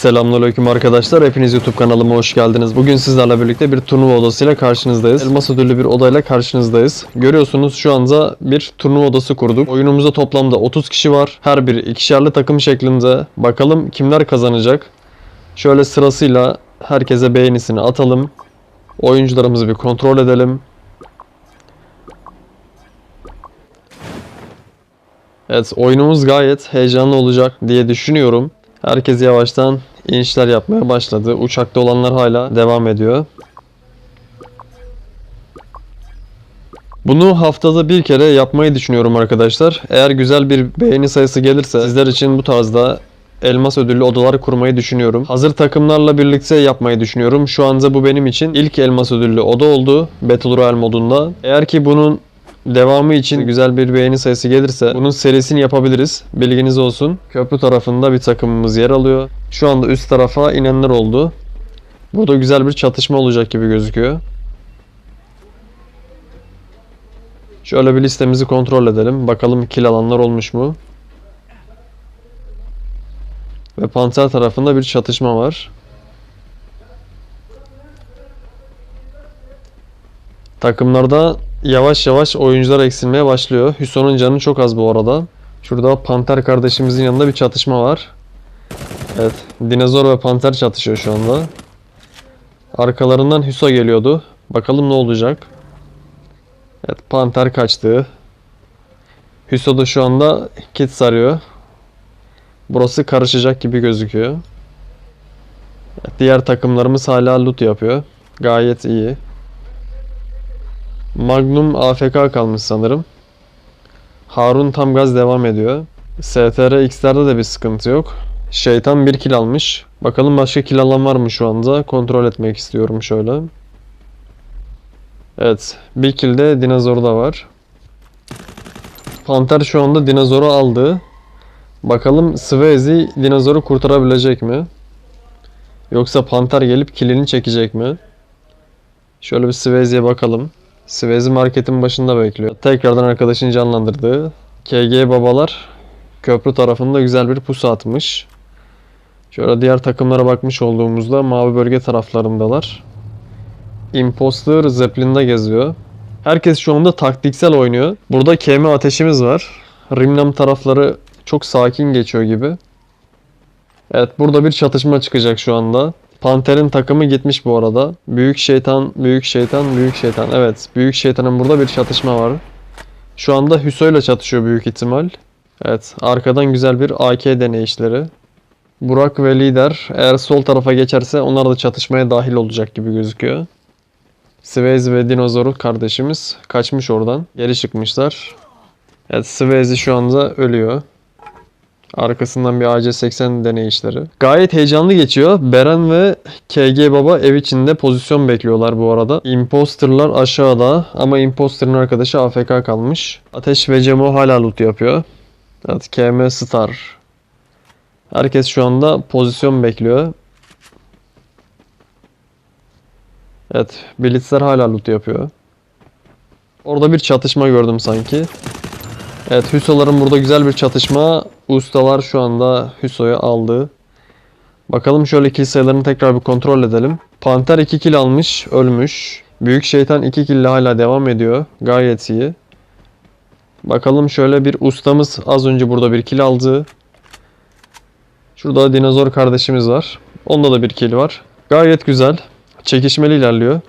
Selamünaleyküm arkadaşlar. Hepiniz YouTube kanalıma hoş geldiniz. Bugün sizlerle birlikte bir turnuva odasıyla karşınızdayız. Elmas ödüllü bir odayla karşınızdayız. Görüyorsunuz şu anda bir turnuva odası kurduk. Oyunumuzda toplamda 30 kişi var. Her biri ikişerli takım şeklinde. Bakalım kimler kazanacak. Şöyle sırasıyla herkese beğenisini atalım. Oyuncularımızı bir kontrol edelim. Evet oyunumuz gayet heyecanlı olacak diye düşünüyorum. Herkes yavaştan inişler yapmaya başladı. Uçakta olanlar hala devam ediyor. Bunu haftada bir kere yapmayı düşünüyorum arkadaşlar. Eğer güzel bir beğeni sayısı gelirse sizler için bu tarzda elmas ödüllü odalar kurmayı düşünüyorum. Hazır takımlarla birlikte yapmayı düşünüyorum. Şu anda bu benim için ilk elmas ödüllü oda oldu Battle Royale modunda. Eğer ki bunun devamı için güzel bir beğeni sayısı gelirse bunun serisini yapabiliriz. Bilginiz olsun. Köprü tarafında bir takımımız yer alıyor. Şu anda üst tarafa inenler oldu. Burada güzel bir çatışma olacak gibi gözüküyor. Şöyle bir listemizi kontrol edelim. Bakalım kill alanlar olmuş mu? Ve panter tarafında bir çatışma var. Takımlarda yavaş yavaş oyuncular eksilmeye başlıyor. Hüson'un canı çok az bu arada. Şurada Panter kardeşimizin yanında bir çatışma var. Evet, Dinozor ve Panter çatışıyor şu anda. Arkalarından Hüso geliyordu. Bakalım ne olacak. Evet, Panter kaçtı. Hüso da şu anda kit sarıyor. Burası karışacak gibi gözüküyor. Evet, diğer takımlarımız hala loot yapıyor. Gayet iyi. Magnum AFK kalmış sanırım. Harun tam gaz devam ediyor. STR X'lerde de bir sıkıntı yok. Şeytan bir kill almış. Bakalım başka kill alan var mı şu anda? Kontrol etmek istiyorum şöyle. Evet. Bir kill de dinozorda var. Panter şu anda dinozoru aldı. Bakalım Swayze dinozoru kurtarabilecek mi? Yoksa Panter gelip killini çekecek mi? Şöyle bir Swayze'ye bakalım. Swayze marketin başında bekliyor. Tekrardan arkadaşını canlandırdı. KG babalar köprü tarafında güzel bir pusu atmış. Şöyle diğer takımlara bakmış olduğumuzda mavi bölge taraflarındalar. Imposter Zeppelin'de geziyor. Herkes şu anda taktiksel oynuyor. Burada KM ateşimiz var. Rimnam tarafları çok sakin geçiyor gibi. Evet burada bir çatışma çıkacak şu anda. Panter'in takımı gitmiş bu arada. Büyük şeytan, büyük şeytan, büyük şeytan. Evet, büyük şeytanın burada bir çatışma var. Şu anda Hüso ile çatışıyor büyük ihtimal. Evet, arkadan güzel bir AK deneyişleri. Burak ve lider eğer sol tarafa geçerse onlar da çatışmaya dahil olacak gibi gözüküyor. Swayze ve Dinozor kardeşimiz kaçmış oradan. Geri çıkmışlar. Evet, Swayze şu anda ölüyor. Arkasından bir AC-80 deneyişleri. Gayet heyecanlı geçiyor. Beren ve KG Baba ev içinde pozisyon bekliyorlar bu arada. Imposterlar aşağıda ama Imposter'ın arkadaşı AFK kalmış. Ateş ve Cemo hala loot yapıyor. Evet KM Star. Herkes şu anda pozisyon bekliyor. Evet Blitzler hala loot yapıyor. Orada bir çatışma gördüm sanki. Evet Hüsoların burada güzel bir çatışma. Ustalar şu anda Hüso'yu aldı. Bakalım şöyle kill sayılarını tekrar bir kontrol edelim. Panter 2 kill almış, ölmüş. Büyük şeytan 2 kill hala devam ediyor. Gayet iyi. Bakalım şöyle bir ustamız az önce burada bir kill aldı. Şurada dinozor kardeşimiz var. Onda da bir kill var. Gayet güzel. Çekişmeli ilerliyor.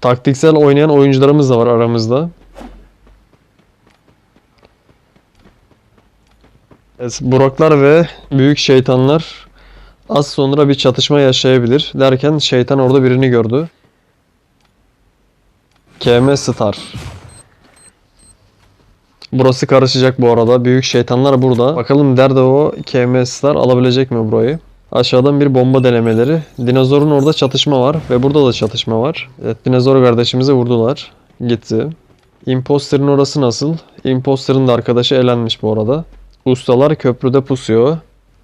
Taktiksel oynayan oyuncularımız da var aramızda. Evet, Buraklar ve büyük şeytanlar az sonra bir çatışma yaşayabilir derken şeytan orada birini gördü. KM Star. Burası karışacak bu arada. Büyük şeytanlar burada. Bakalım Daredevil KM Star alabilecek mi burayı? Aşağıdan bir bomba denemeleri. Dinozorun orada çatışma var ve burada da çatışma var. Evet, dinozor kardeşimizi vurdular. Gitti. Imposter'ın orası nasıl? Imposter'ın da arkadaşı elenmiş bu arada. Ustalar köprüde pusuyor.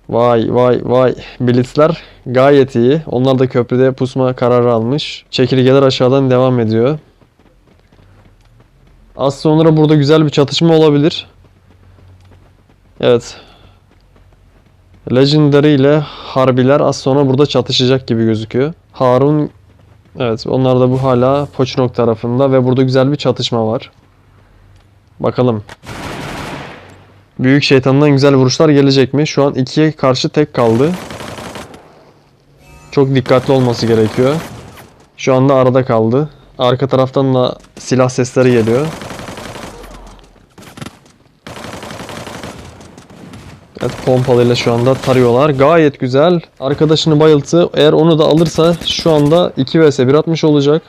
Vay vay vay. Blitzler gayet iyi. Onlar da köprüde pusma kararı almış. Çekirgeler aşağıdan devam ediyor. Az sonra burada güzel bir çatışma olabilir. Evet. Legendary ile Harbiler az sonra burada çatışacak gibi gözüküyor. Harun Evet onlar da bu hala Poçnok tarafında ve burada güzel bir çatışma var. Bakalım. Büyük şeytandan güzel vuruşlar gelecek mi? Şu an ikiye karşı tek kaldı. Çok dikkatli olması gerekiyor. Şu anda arada kaldı. Arka taraftan da silah sesleri geliyor. Evet pompalıyla şu anda tarıyorlar. Gayet güzel. Arkadaşını bayılttı. Eğer onu da alırsa şu anda 2 vs 1 atmış olacak.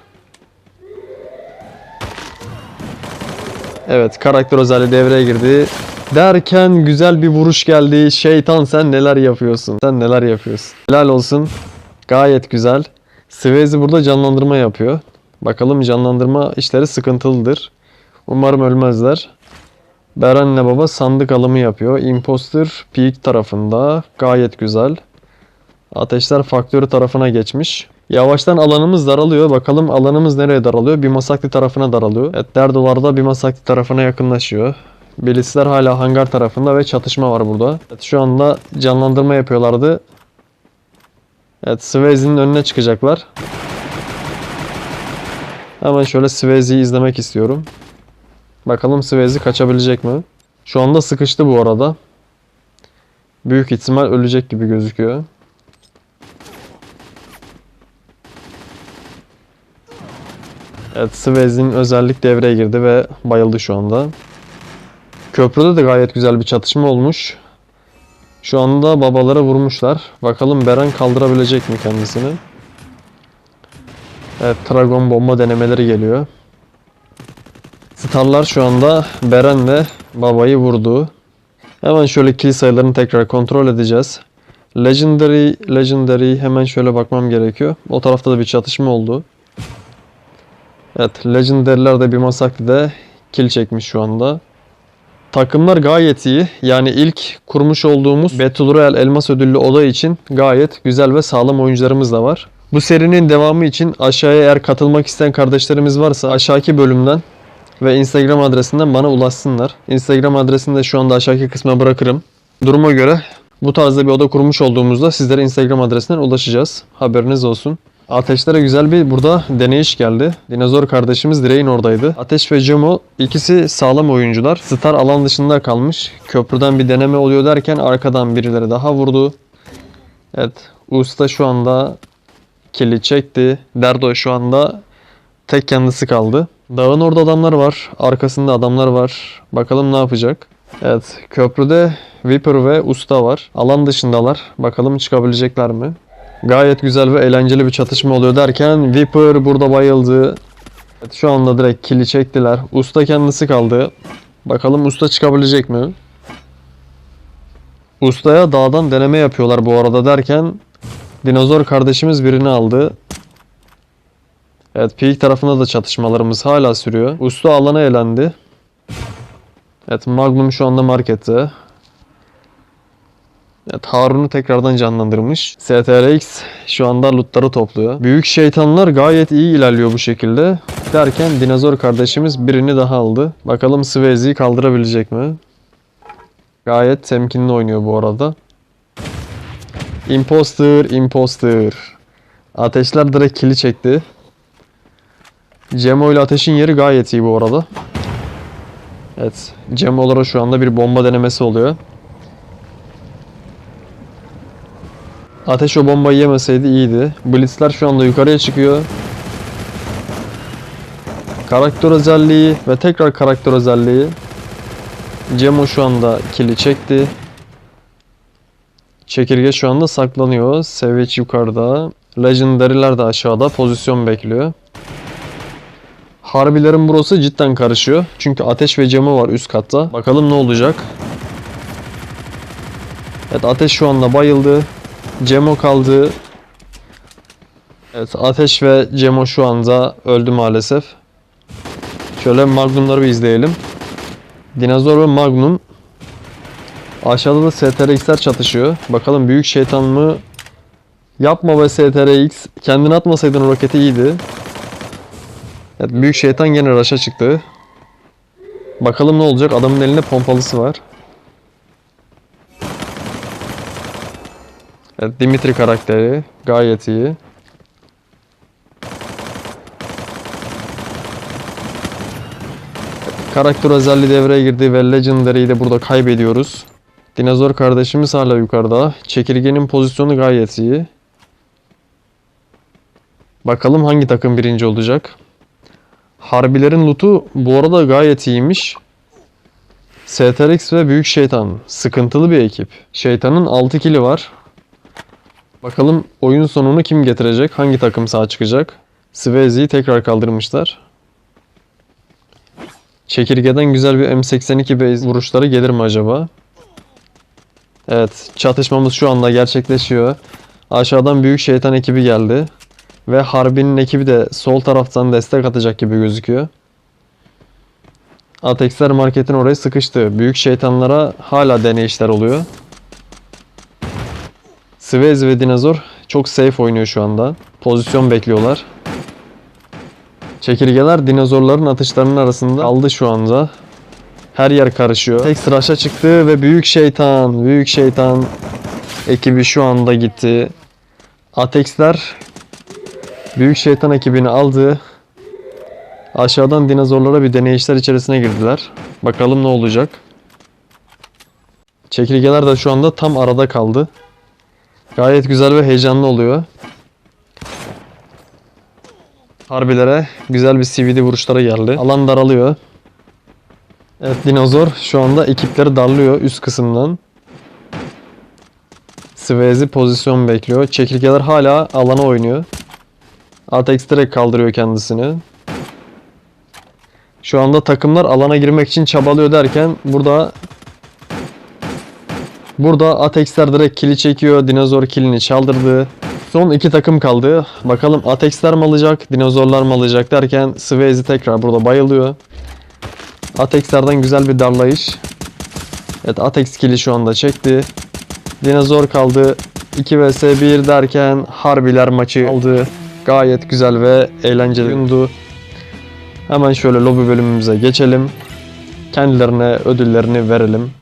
Evet karakter özelliği devreye girdi. Derken güzel bir vuruş geldi. Şeytan sen neler yapıyorsun? Sen neler yapıyorsun? Helal olsun. Gayet güzel. Swayze burada canlandırma yapıyor. Bakalım canlandırma işleri sıkıntılıdır. Umarım ölmezler. Beren'le baba sandık alımı yapıyor. Imposter peak tarafında. Gayet güzel. Ateşler faktörü tarafına geçmiş. Yavaştan alanımız daralıyor. Bakalım alanımız nereye daralıyor? Bir masaklı tarafına daralıyor. Evet Derdolar bir masaklı tarafına yakınlaşıyor. Bilisler hala hangar tarafında ve çatışma var burada. Evet, şu anda canlandırma yapıyorlardı. Evet Swayze'nin önüne çıkacaklar. Hemen şöyle Swayze'yi izlemek istiyorum. Bakalım Swayze kaçabilecek mi? Şu anda sıkıştı bu arada. Büyük ihtimal ölecek gibi gözüküyor. Evet Swayze'nin özellik devreye girdi ve bayıldı şu anda. Köprüde de gayet güzel bir çatışma olmuş. Şu anda babalara vurmuşlar. Bakalım Beren kaldırabilecek mi kendisini? Evet Dragon bomba denemeleri geliyor. Starlar şu anda Beren'le babayı vurdu. Hemen şöyle kill sayılarını tekrar kontrol edeceğiz. Legendary, Legendary hemen şöyle bakmam gerekiyor. O tarafta da bir çatışma oldu. Evet, Legendary'ler de bir masaklıda kill çekmiş şu anda. Takımlar gayet iyi. Yani ilk kurmuş olduğumuz Battle Royale elmas ödüllü oda için gayet güzel ve sağlam oyuncularımız da var. Bu serinin devamı için aşağıya eğer katılmak isteyen kardeşlerimiz varsa aşağıki bölümden ve Instagram adresinden bana ulaşsınlar. Instagram adresini de şu anda aşağıki kısma bırakırım. Duruma göre bu tarzda bir oda kurmuş olduğumuzda sizlere Instagram adresinden ulaşacağız. Haberiniz olsun. Ateşlere güzel bir burada deneyiş geldi. Dinozor kardeşimiz direğin oradaydı. Ateş ve Cemo ikisi sağlam oyuncular. Star alan dışında kalmış. Köprüden bir deneme oluyor derken arkadan birileri daha vurdu. Evet. Usta şu anda kili çekti. Derdo şu anda tek kendisi kaldı. Dağın orada adamlar var. Arkasında adamlar var. Bakalım ne yapacak. Evet. Köprüde Viper ve Usta var. Alan dışındalar. Bakalım çıkabilecekler mi? Gayet güzel ve eğlenceli bir çatışma oluyor derken Viper burada bayıldı. Evet, şu anda direkt kili çektiler. Usta kendisi kaldı. Bakalım usta çıkabilecek mi? Ustaya dağdan deneme yapıyorlar bu arada derken Dinozor kardeşimiz birini aldı. Evet peak tarafında da çatışmalarımız hala sürüyor. Usta alana elendi. Evet Magnum şu anda markette. Evet, Harun'u tekrardan canlandırmış. STRX şu anda lootları topluyor. Büyük şeytanlar gayet iyi ilerliyor bu şekilde. Derken dinozor kardeşimiz birini daha aldı. Bakalım Swayze'yi kaldırabilecek mi? Gayet temkinli oynuyor bu arada. Imposter, imposter. Ateşler direkt kili çekti. Cemo ile ateşin yeri gayet iyi bu arada. Evet, Cemo'lara şu anda bir bomba denemesi oluyor. Ateş o bombayı yemeseydi iyiydi. Blitzler şu anda yukarıya çıkıyor. Karakter özelliği ve tekrar karakter özelliği. Cemo şu anda kili çekti. Çekirge şu anda saklanıyor. Savage yukarıda. Legendary'ler de aşağıda pozisyon bekliyor. Harbilerin burası cidden karışıyor. Çünkü Ateş ve Cemo var üst katta. Bakalım ne olacak. Evet Ateş şu anda bayıldı. Cemo kaldı. Evet Ateş ve Cemo şu anda öldü maalesef. Şöyle Magnum'ları bir izleyelim. Dinozor ve Magnum. Aşağıda da STRX'ler çatışıyor. Bakalım büyük şeytan mı? Yapma be STRX. Kendini atmasaydın roketi iyiydi. Evet büyük şeytan gene raşa çıktı. Bakalım ne olacak? Adamın elinde pompalısı var. Evet, Dimitri karakteri gayet iyi. Karakter özelliği devreye girdi ve Legendary'i de burada kaybediyoruz. Dinozor kardeşimiz hala yukarıda. Çekirgenin pozisyonu gayet iyi. Bakalım hangi takım birinci olacak. Harbilerin lootu bu arada gayet iyiymiş. STRX ve Büyük Şeytan. Sıkıntılı bir ekip. Şeytanın 6 kili var. Bakalım oyun sonunu kim getirecek? Hangi takım sağ çıkacak? Swazi'yi tekrar kaldırmışlar. Çekirgeden güzel bir M82 base vuruşları gelir mi acaba? Evet, çatışmamız şu anda gerçekleşiyor. Aşağıdan büyük şeytan ekibi geldi. Ve Harbi'nin ekibi de sol taraftan destek atacak gibi gözüküyor. Atexler marketin oraya sıkıştı. Büyük şeytanlara hala deneyişler oluyor. Swez ve Dinozor çok safe oynuyor şu anda. Pozisyon bekliyorlar. Çekirgeler dinozorların atışlarının arasında aldı şu anda. Her yer karışıyor. Tek sıraşa çıktı ve büyük şeytan, büyük şeytan ekibi şu anda gitti. Atexler büyük şeytan ekibini aldı. Aşağıdan dinozorlara bir deneyişler içerisine girdiler. Bakalım ne olacak. Çekirgeler de şu anda tam arada kaldı. Gayet güzel ve heyecanlı oluyor. Harbilere güzel bir CVD vuruşları geldi. Alan daralıyor. Evet dinozor şu anda ekipleri darlıyor üst kısımdan. Swayze pozisyon bekliyor. Çekirgeler hala alana oynuyor. Atex direkt kaldırıyor kendisini. Şu anda takımlar alana girmek için çabalıyor derken burada Burada Atex'ler direkt kili çekiyor. Dinozor kilini çaldırdı. Son iki takım kaldı. Bakalım Atex'ler mi alacak, dinozorlar mı alacak derken Swayze tekrar burada bayılıyor. Atex'lerden güzel bir darlayış. Evet Atex kili şu anda çekti. Dinozor kaldı. 2 vs 1 derken Harbiler maçı aldı. Gayet güzel ve eğlenceli oyundu. Hemen şöyle lobi bölümümüze geçelim. Kendilerine ödüllerini verelim.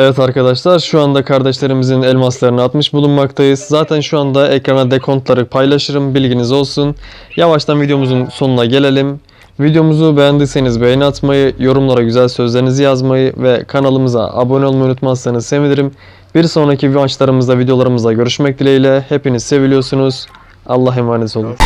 Evet arkadaşlar şu anda kardeşlerimizin elmaslarını atmış bulunmaktayız. Zaten şu anda ekrana dekontları paylaşırım bilginiz olsun. Yavaştan videomuzun sonuna gelelim. Videomuzu beğendiyseniz beğeni atmayı, yorumlara güzel sözlerinizi yazmayı ve kanalımıza abone olmayı unutmazsanız sevinirim. Bir sonraki maçlarımızda, videolarımızda görüşmek dileğiyle. Hepiniz seviliyorsunuz. Allah emanet olun.